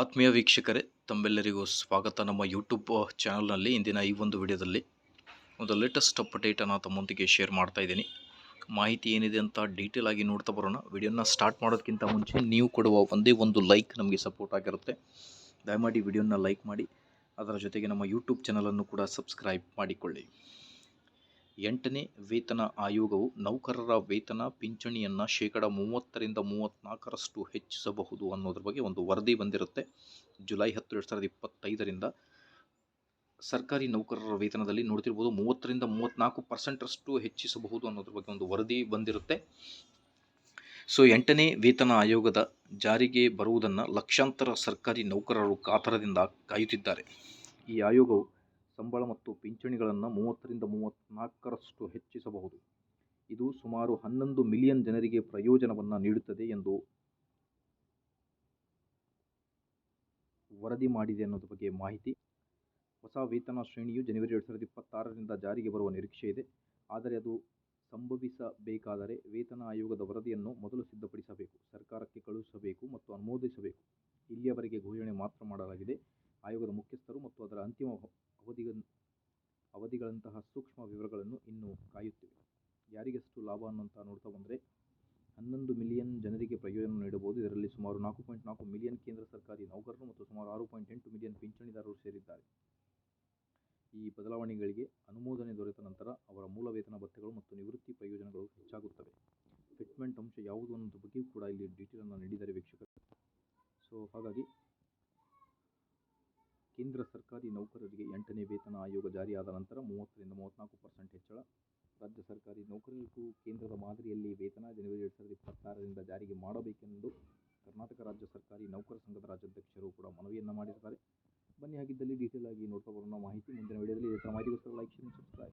ಆತ್ಮೀಯ ವೀಕ್ಷಕರೇ, ತಮ್ಮೆಲ್ಲರಿಗೂ ಸ್ವಾಗತ. ನಮ್ಮ ಯೂಟ್ಯೂಬ್ ಚಾನಲ್ನಲ್ಲಿ ಇಂದಿನ ಈ ಒಂದು ವಿಡಿಯೋದಲ್ಲಿ ಒಂದು ಲೇಟೆಸ್ಟ್ ಅಪ್ಡೇಟನ್ನು ತಮ್ಮೊಂದಿಗೆ ಶೇರ್ ಮಾಡ್ತಾ ಇದ್ದೀನಿ. ಮಾಹಿತಿ ಏನಿದೆ ಅಂತ ಡೀಟೇಲ್ ಆಗಿ ನೋಡ್ತಾ ಬರೋಣ. ವಿಡಿಯೋನ ಸ್ಟಾರ್ಟ್ ಮಾಡೋದಕ್ಕಿಂತ ಮುಂಚೆ ನೀವು ಕೊಡುವ ಒಂದೇ ಒಂದು ಲೈಕ್ ನಮಗೆ ಸಪೋರ್ಟ್ ಆಗಿರುತ್ತೆ. ದಯಮಾಡಿ ವಿಡಿಯೋನ ಲೈಕ್ ಮಾಡಿ. ಅದರ ಜೊತೆಗೆ ನಮ್ಮ ಯೂಟ್ಯೂಬ್ ಚಾನಲನ್ನು ಕೂಡ ಸಬ್ಸ್ಕ್ರೈಬ್ ಮಾಡಿಕೊಳ್ಳಿ. ಎಂಟನೇ ವೇತನ ಆಯೋಗವು ನೌಕರರ ವೇತನ ಪಿಂಚಣಿಯನ್ನು ಶೇಕಡ ಮೂವತ್ತರಿಂದ ಮೂವತ್ತ್ನಾಲ್ಕರಷ್ಟು ಹೆಚ್ಚಿಸಬಹುದು ಅನ್ನೋದ್ರ ಬಗ್ಗೆ ಒಂದು ವರದಿ ಬಂದಿರುತ್ತೆ. ಜುಲೈ ಹತ್ತು ಎರಡು ಸಾವಿರದ ಇಪ್ಪತ್ತೈದರಿಂದ ಸರ್ಕಾರಿ ನೌಕರರ ವೇತನದಲ್ಲಿ ನೋಡ್ತಿರ್ಬೋದು ಮೂವತ್ತರಿಂದ ಮೂವತ್ತ್ನಾಲ್ಕು ಪರ್ಸೆಂಟರಷ್ಟು ಹೆಚ್ಚಿಸಬಹುದು ಅನ್ನೋದ್ರ ಬಗ್ಗೆ ಒಂದು ವರದಿ ಬಂದಿರುತ್ತೆ. ಸೊ, ಎಂಟನೇ ವೇತನ ಆಯೋಗದ ಜಾರಿಗೆ ಬರುವುದನ್ನು ಲಕ್ಷಾಂತರ ಸರ್ಕಾರಿ ನೌಕರರು ಕಾತರದಿಂದ ಕಾಯುತ್ತಿದ್ದಾರೆ. ಈ ಆಯೋಗವು ಸಂಬಳ ಮತ್ತು ಪಿಂಚಣಿಗಳನ್ನು ಮೂವತ್ತರಿಂದ ಮೂವತ್ತ್ನಾಲ್ಕರಷ್ಟು ಹೆಚ್ಚಿಸಬಹುದು. ಇದು ಸುಮಾರು ಹನ್ನೊಂದು ಮಿಲಿಯನ್ ಜನರಿಗೆ ಪ್ರಯೋಜನವನ್ನು ನೀಡುತ್ತದೆ ಎಂದು ವರದಿ ಮಾಡಿದೆ ಅನ್ನೋದ್ರ ಬಗ್ಗೆ ಮಾಹಿತಿ. ಹೊಸ ವೇತನ ಶ್ರೇಣಿಯು ಜನವರಿ ಎರಡು ಸಾವಿರದ ಇಪ್ಪತ್ತಾರರಿಂದ ಜಾರಿಗೆ ಬರುವ ನಿರೀಕ್ಷೆ ಇದೆ. ಆದರೆ ಅದು ಸಂಭವಿಸಬೇಕಾದರೆ ವೇತನ ಆಯೋಗದ ವರದಿಯನ್ನು ಮೊದಲು ಸಿದ್ಧಪಡಿಸಬೇಕು, ಸರ್ಕಾರಕ್ಕೆ ಕಳುಹಿಸಬೇಕು ಮತ್ತು ಅನುಮೋದಿಸಬೇಕು. ಇಲ್ಲಿಯವರೆಗೆ ಘೋಷಣೆ ಮಾತ್ರ ಮಾಡಲಾಗಿದೆ. ಆಯೋಗದ ಮುಖ್ಯಸ್ಥರು ಮತ್ತು ಅದರ ಅಂತಿಮ ಅವಧಿಗ ಅವಧಿಗಳಂತಹ ಸೂಕ್ಷ್ಮ ವಿವರಗಳನ್ನು ಇನ್ನೂ ಕಾಯುತ್ತಿವೆ. ಯಾರಿಗೆಷ್ಟು ಲಾಭ ಅನ್ನೋಂತ ನೋಡ್ತಾ ಬಂದರೆ, ಹನ್ನೊಂದು ಮಿಲಿಯನ್ ಜನರಿಗೆ ಪ್ರಯೋಜನ ನೀಡಬಹುದು. ಇದರಲ್ಲಿ ಸುಮಾರು ನಾಲ್ಕು ಪಾಯಿಂಟ್ ನಾಲ್ಕು ಮಿಲಿಯನ್ ಕೇಂದ್ರ ಸರ್ಕಾರಿ ನೌಕರರು ಮತ್ತು ಸುಮಾರು ಆರು ಪಾಯಿಂಟ್ ಎಂಟು ಮಿಲಿಯನ್ ಪಿಂಚಣಿದಾರರು ಸೇರಿದ್ದಾರೆ. ಈ ಬದಲಾವಣೆಗಳಿಗೆ ಅನುಮೋದನೆ ದೊರೆತ ನಂತರ ಅವರ ಮೂಲ ವೇತನ ಭತ್ಯೆಗಳು ಮತ್ತು ನಿವೃತ್ತಿ ಪ್ರಯೋಜನಗಳು ಹೆಚ್ಚಾಗುತ್ತವೆ. ಫಿಟ್ಮೆಂಟ್ ಅಂಶ ಯಾವುದು ಅನ್ನೋದ್ರ ಬಗ್ಗೆಯೂ ಕೂಡ ಇಲ್ಲಿ ಡೀಟೇಲನ್ನು ನೀಡಿದ್ದಾರೆ ವೀಕ್ಷಕರು. ಸೊ, ಹಾಗಾಗಿ ಕೇಂದ್ರ ಸರ್ಕಾರಿ ನೌಕರರಿಗೆ ಎಂಟನೇ ವೇತನ ಆಯೋಗ ಜಾರಿಯಾದ ನಂತರ ಮೂವತ್ತರಿಂದ ಮೂವತ್ತ್ನಾಲ್ಕು ಪರ್ಸೆಂಟ್ ಹೆಚ್ಚಳ. ರಾಜ್ಯ ಸರ್ಕಾರಿ ನೌಕರರಿಗೂ ಕೇಂದ್ರದ ಮಾದರಿಯಲ್ಲಿ ವೇತನ ಜನವರಿ ಎರಡು ಸಾವಿರದ ಇಪ್ಪತ್ತಾರರಿಂದ ಜಾರಿಗೆ ಮಾಡಬೇಕೆಂದು ಕರ್ನಾಟಕ ರಾಜ್ಯ ಸರ್ಕಾರಿ ನೌಕರ ಸಂಘದ ರಾಜ್ಯಾಧ್ಯಕ್ಷರು ಕೂಡ ಮನವಿಯನ್ನು ಮಾಡಿರ್ತಾರೆ. ಬನ್ನಿ, ಹಾಗಿದ್ದಲ್ಲಿ ಡೀಟೇಲ್ ಆಗಿ ನೋಡ್ತಾ ಬರೋಣ. ಮಾಹಿತಿ ಮುಂದಿನ ವಿಡಿಯೋದಲ್ಲಿ ಇದೇ ಥರ ಮಾಹಿತಿಗೋಸ್ಕರ ಲೈಕ್ ಶೇರ್ ಸಬ್ಸ್ಕ್ರೈಬ್